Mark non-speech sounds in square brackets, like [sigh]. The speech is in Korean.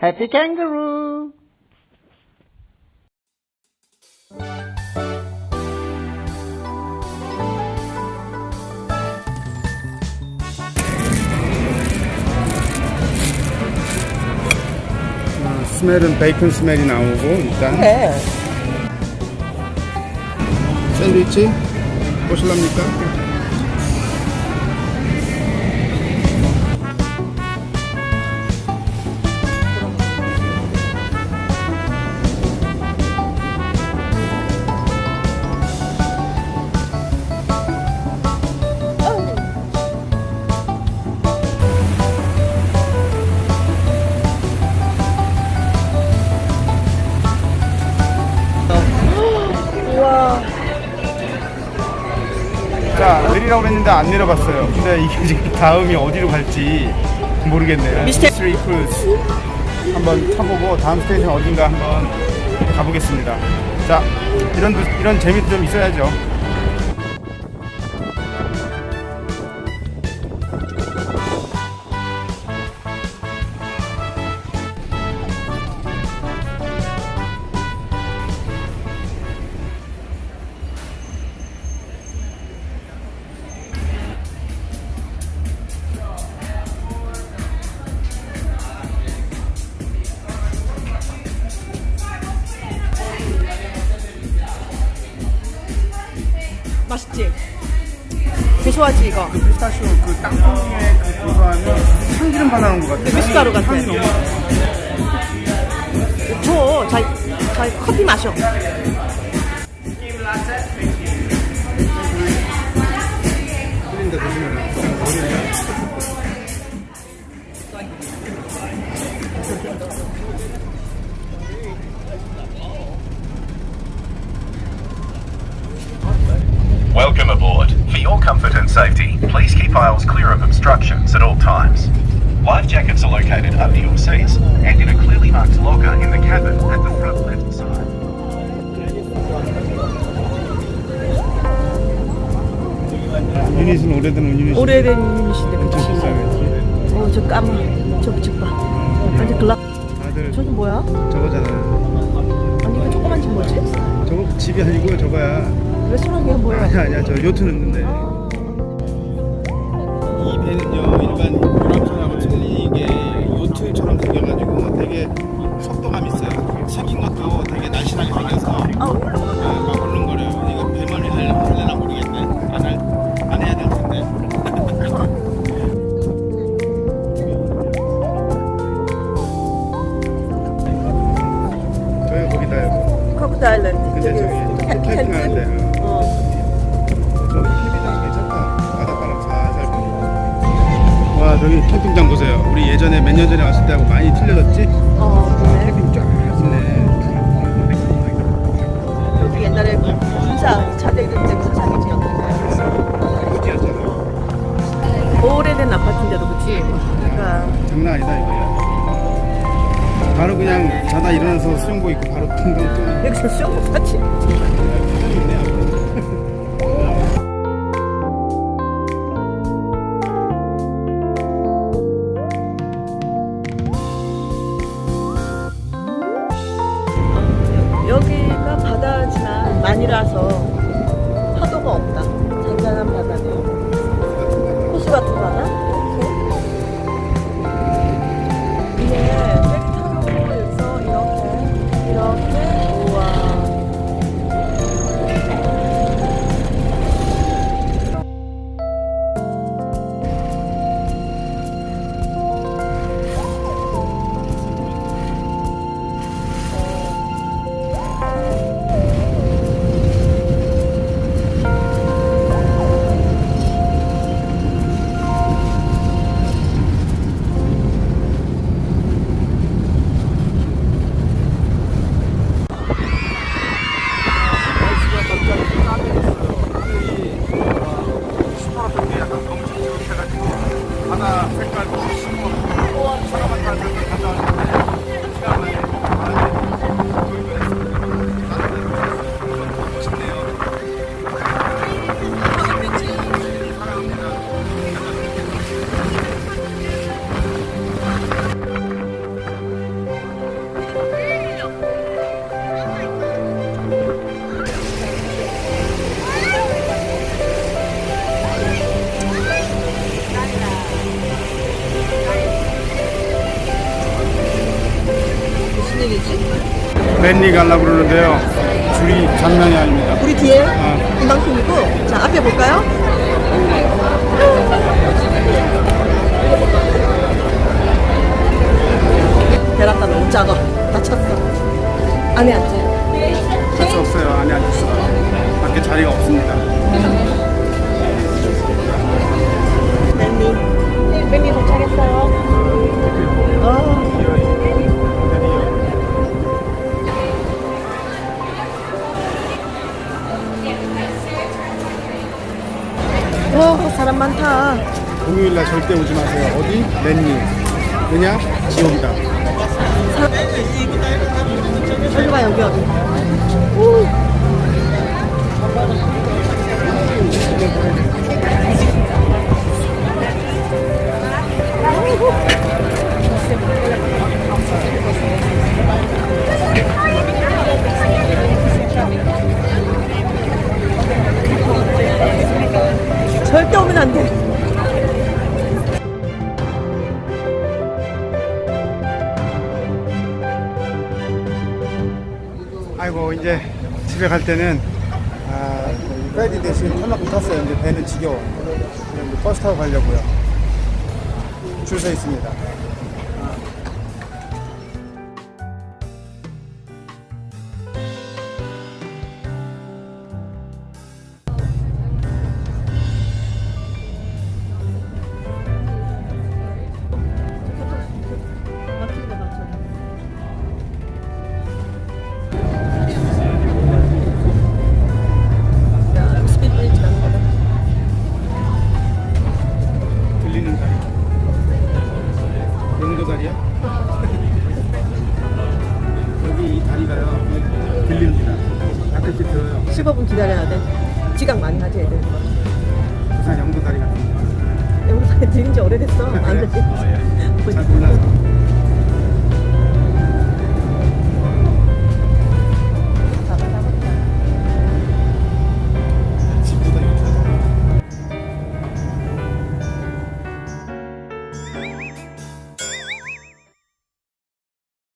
해피 캥거루. 어, 스멜은 베이컨 스멜이 나오고 일단 그래. 샌드위치 보실랍니까? 내리라고 했는데 안 내려봤어요. 근데 이게 지금 다음이 어디로 갈지 모르겠네요. 미스터- 크루즈 한번 타보고 다음 스테이션 어딘가 한번 가보겠습니다. 자 이런 이런 재미도 좀 있어야죠 맛있지? 고소하지 이거? 그 피스타치오 그 땅콩에 그 고소하면 참기름 발라놓은 것 같아요 미숫가루 같아. 향이 너무. 자기, 자기 커피 마셔. 끓인데 보시면 Welcome aisles clear of obstructions at all times. Life jackets are located under your seats and in a clearly marked locker in the cabin at the front left side. 유닛은 오래된 유닛이 오래된 유닛인데 그치? 어, 저 까만. 저기 집 봐. 완전 글라. 다들 저기 뭐야? 저거잖아 아니 그 조그만 집 뭐지? 저거 집이 아니고 저거야 레스토랑이야 뭐야? 아니야 아니야 저 요트 넣는데 이 배는요 일반 유람선하고 틀리게 요트처럼 생겨가지고 되게 속도감 있 와 저기 캠핑장 보세요. 우리 예전에 몇 년 전에 왔을 때하고 많이 틀려졌지? 어, 와 그래. 캠핑 쫙 있네. 여기 옛날에 군사 차대 있는데 군사기 지역인데. 어디였잖아. 오래된 아파트인데도 그치? 그러니까 장난 아니다 이거야. 바로 그냥 자다 일어나서 수영복 입고 바로 퉁퉁퉁. 여기서 수영복 같이. 랜리 가려고 그러는데요. 줄이 장난이 아닙니다. 우리 뒤에 어. 이만큼이고 자 앞에 볼까요? 베란다 너무 작아 다쳤어 안에 앉아 할 수 없어요. 안에 앉았어요. 밖에 자리가 없습니다. 랜니 랜니 도착했어요 아, 와 사람 많다 공휴일날 절대 오지 마세요. 어디? 랜리. 왜냐? 지옥이다. 여기 봐 여기 여기 아이고 이제 집에 갈 때는 아, 프라이드 대신 탈락금 탔어요. 이제 배는 지겨워. 버스 타고 가려고요. 줄 서 있습니다. 15분 기다려야 돼. 지각 많이 하지, 애들. 부산 영도 다리 같은 거. 여기 들린 지 오래됐어. 안 돼. [laughs] 잘 몰라서.